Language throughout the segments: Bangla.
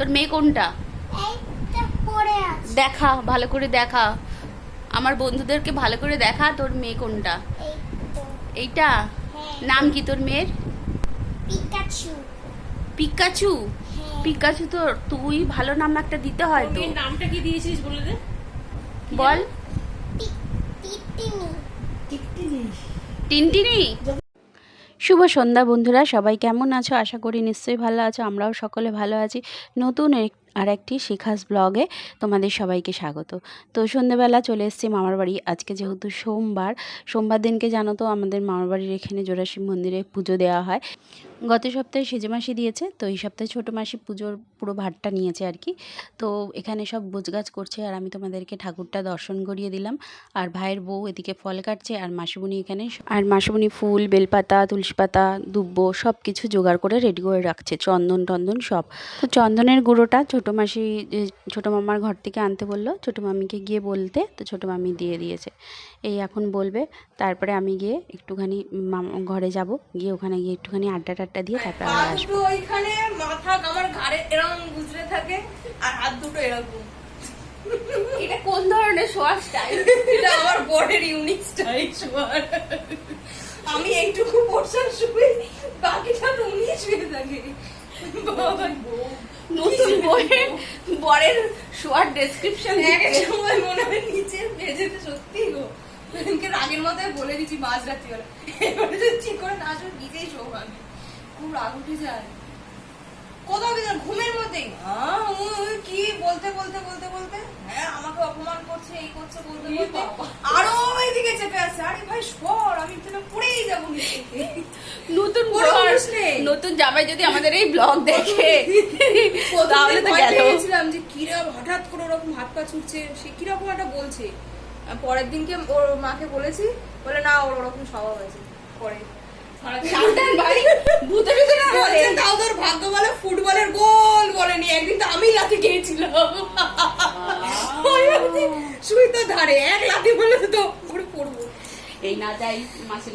তোর মেয়ে কোনটা? এইটা পড়ে আছে। দেখা ভালো করে দেখা। আমার বন্ধুদেরকে ভালো করে দেখা তোর মেয়ে কোনটা। এইটা? হ্যাঁ। নাম কি তোর মেয়ের? পিকাচু। পিকাচু? হ্যাঁ। পিকাচু তো তুই ভালো নাম একটা দিতে হয় তো। নামটা কি দিয়েছিস বলে দে। বল? টি- টিটিনি টিনটিনি? শুভ সন্ধ্যা বন্ধুরা, সবাই কেমন আছো? আশা করি নিশ্চয়ই ভালো আছো, আমরাও সকলে ভালো আছি। নতুন আর একটি শিখাস ব্লগে তোমাদের সবাইকে স্বাগত। তো সন্ধেবেলা চলে এসেছি মামার বাড়ি। আজকে যেহেতু সোমবার সোমবার দিনকে জানো তো আমাদের মামার বাড়ির এখানে জোড়াশিব মন্দিরে পুজো দেওয়া হয়। গত সপ্তাহে সেজে মাসি দিয়েছে, তো এই সপ্তাহে ছোটো মাসি পুজোর পুরো ভারটা নিয়েছে আর কি। তো এখানে সব গোছগাছ করছে আর আমি তোমাদেরকে ঠাকুরটা দর্শন করিয়ে দিলাম। আর ভাইয়ের বউ এদিকে ফল কাটছে আর মাসিমণি এখানে আর মাসিমণি ফুল, বেলপাতা তুলসী পাতা দুব্বো সব কিছু জোগাড় করে রেডি করে রাখছে, চন্দন টন্দন সব। তো চন্দনের গুঁড়োটা ছোটো মাসি ছোটো মামার ঘর থেকে আনতে বলল, ছোটো মামিকে গিয়ে বলতে, তো ছোটো মামি দিয়ে দিয়েছে। এই এখন বলবে। তারপরে আমি গিয়ে একটুখানি ঘরে যাব। গিয়ে ওখানে গিয়ে একটুখানি আড্ডা টাড্ডা দিয়ে তারপরে আবার আসব। ওইখানে মাথা আমার ঘাড়ে এরকম গুজরে থাকে আর হাত দুটো এরকম। এটা কোন ধরনের শোয়ার স্টাইল এটা আমার বরের ইউনিক স্টাইল শোয়ার। আমি এইটুকু পোর্শন শুই বাকিটা উনি শুয়ে থাকে। নতুন বইয়ের বরের শোয়ার ডেসক্রিপশন এক সময় মনে হয় নিচে ভেজেতে সত্যি গো। সেদিনকে রাগের মাথায় বলে দিচ্ছি মাঝ রাত্রিবেলা এবারে যদি ঠিক করে না আসবে নিজেই খুব রাগ উঠে যায়। কোথাও গেছে ঘুমের মধ্যেই। কি বলতে বলতে বলতে বলতে? হ্যাঁ আমাকে অপমান করছে এই করছে বলতে বলতে। আরও এদিকে চেপে আছে। আরে ভাই সর আমি তাহলে পড়েই যাব নতুন নতুন জামাই যদি আমাদের এই ব্লগ দেখে তাহলে তো গেল। যে কীরকম হঠাৎ করে ওরকম হাত পা ছুটছে সে কীরকম একটা বলছে। পরের দিনকে ওর মাকে বলেছি বলে না ওর ওরকম স্বভাব আছে। পরে ফুটবলের গোল বলেনি। একদিন তো আমি লাথি খেয়েছিলাম। ধারে এক লাথি বলে তো এই না যাই মাসি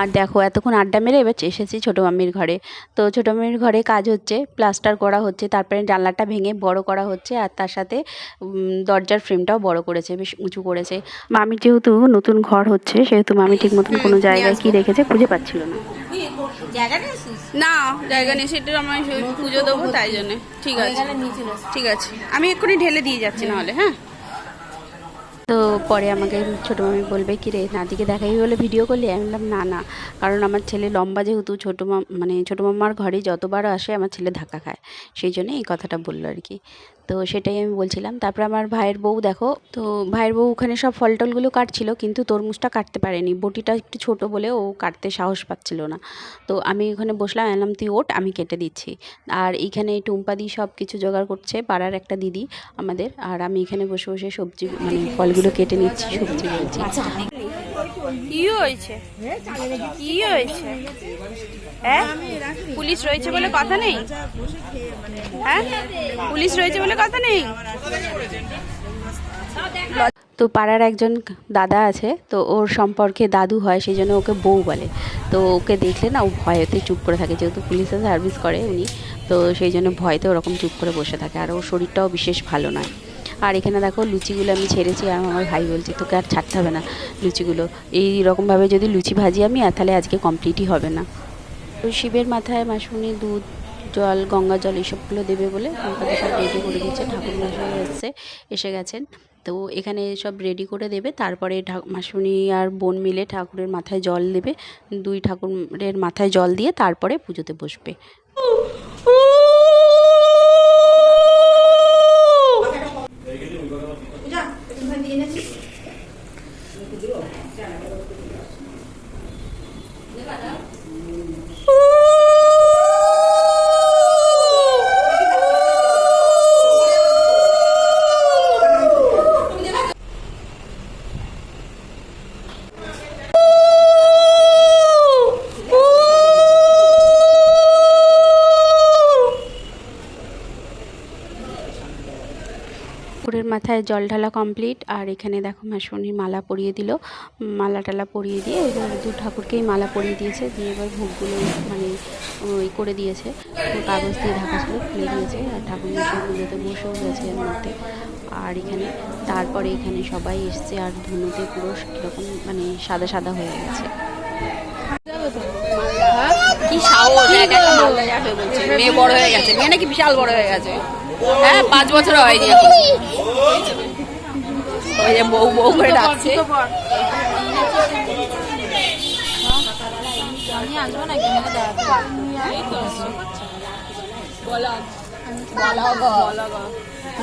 আর দেখো এতক্ষণ আড্ডা মেরে এবার এসেছি ছোটো মামির ঘরে। তো ছোটো মামির ঘরে কাজ হচ্ছে প্লাস্টার করা হচ্ছে তারপরে জানলাটা ভেঙে বড় করা হচ্ছে আর তার সাথে দরজার ফ্রেমটাও বড় করেছে বেশ উঁচু করেছে। মামি যেহেতু নতুন ঘর হচ্ছে সেহেতু মামি ঠিক মতন কোনো জায়গায় কি রেখেছে খুঁজে পাচ্ছিল না। না জায়গা নেই সেটা আমি পুজো দেবো তাই জন্য। ঠিক আছে। ঠিক আছে। আমি এক্ষুনি ঢেলে দিয়ে যাচ্ছি নাহলে হ্যাঁ? তো পরে আমাকে ছোটো মামি বলবে, কি রে নাতিকে দেখাই বলে ভিডিও করলি? আমি বললাম, না না, কারণ আমার ছেলে লম্বা যেহেতু, ছোটো মা মানে ছোটো মামার ঘরে যতবার আসে আমার ছেলে ধাক্কা খায়। সেই জন্য এই কথাটা বলল আর কি। তো সেটাই আমি বলছিলাম। তারপর আমার ভাইয়ের বউ দেখো, তো ভাইয়ের বউ ওখানে সব ফল টলগুলো কাটছিল, কিন্তু তরমুজটা কাটতে পারেনি। বটিটা একটু ছোট বলে ও কাটতে সাহস পাচ্ছিল না। তো আমি ওখানে বসলাম এলাম তুই ওট আমি কেটে দিচ্ছি। আর এইখানে টুম্পাদি সব কিছু জোগাড় করছে, পাড়ার একটা দিদি আমাদের। আর আমি এখানে বসে বসে সবজি মানে ফলগুলো কেটে নিচ্ছি, সবজি বলছি কি হয়েছে? কি হয়েছে? হ্যাঁ? পুলিশ রয়েছে বলে কথা নেই? হ্যাঁ? পুলিশ রয়েছে বলে কথা নেই? তো পাড়ার একজন দাদা আছে, তো ওর সম্পর্কে দাদু হয়, সেই জন্য ওকে বউ বলে। তো ওকে দেখলে না, ও ভয়েতে চুপ করে থাকে, যেহেতু পুলিশে সার্ভিস করে উনি, তো সেই জন্য ভয়তে ওরকম চুপ করে বসে থাকে, আর ওর শরীরটাও বিশেষ ভালো নয়। আর এখানে দেখো লুচিগুলো আমি ছেড়েছি আর আমার ভাই বলছে, তোকে আর ছাড়তে হবে না লুচিগুলো। এই রকমভাবে যদি লুচি ভাজি আমি, আর তাহলে আজকে কমপ্লিটই হবে না। তো শিবের মাথায় মাসুনি দুধ, জল, গঙ্গা জল এইসবগুলো দেবে বলে আমাকে সব রেডি করে দিচ্ছে ঠাকুর মশাই এসছে, এসে গেছেন। তো এখানে সব রেডি করে দেবে। তারপরে মাসুনি আর বোন মিলে ঠাকুরের মাথায় জল দেবে। দুই ঠাকুরের মাথায় জল দিয়ে তারপরে পুজোতে বসবে। ঠাকুরের মাথায় জল ঢালা কমপ্লিট আর এখানে দেখো মাসুনি মালা পরিয়ে দিল। মালা টালা পরিয়ে দিয়ে এবার দু ঠাকুরকেই মালা পরিয়ে দিয়েছে, দিয়ে এবার ভোগগুলো মানে ওই করে দিয়েছে। কাগজ দিয়ে ঢাকা ছিল, খুলে দিয়েছে, আর ঠাকুর মশাই পুজোতে বসেও গেছে এর মধ্যে। আর এখানে, তারপরে এখানে সবাই এসছে, আর ধুনুতে পুরো কীরকম মানে সাদা সাদা হয়ে গেছে। কি সাহস মেয়ে বড় হয়ে গেছে, মেয়ে নাকি বিশাল বড় হয়ে গেছে। হ্যাঁ পাঁচ বছর হয়নি ওই যে বউ বউ করে ডাকছে।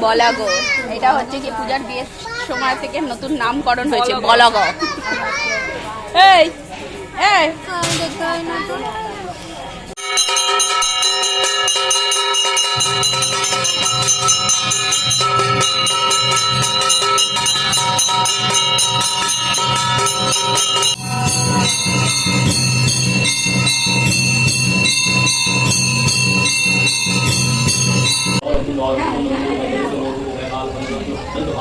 বলাগো। এটা হচ্ছে কি পূজার বিয়ের সময় থেকে নতুন নামকরণ হয়েছে, বলাগো। এই এই। Thank you.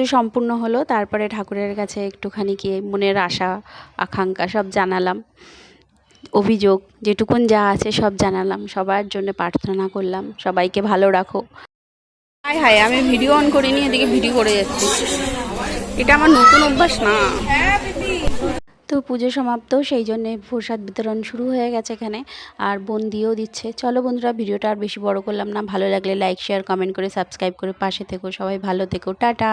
পুজো সম্পূর্ণ হলো তারপরে ঠাকুরের কাছে একটুখানি গিয়ে মনের আশা আকাঙ্ক্ষা সব জানালাম। অভিযোগ যেটুকুন যা আছে সব জানালাম সবার জন্য প্রার্থনা করলাম সবাইকে ভালো রাখো। হাই হাই আমি ভিডিও অন করিনি এদিকে ভিডিও করে যাচ্ছি। এটা আমার নতুন অভ্যাস না। তো পুজো সমাপ্ত সেই জন্যে প্রসাদ বিতরণ শুরু হয়ে গেছে এখানে আর বোন দিয়েও দিচ্ছে। চলো বন্ধুরা ভিডিওটা আর বেশি বড় করলাম না। ভালো লাগলে লাইক শেয়ার কমেন্ট করে সাবস্ক্রাইব করে পাশে থেকো। সবাই ভালো থেকো। টাটা!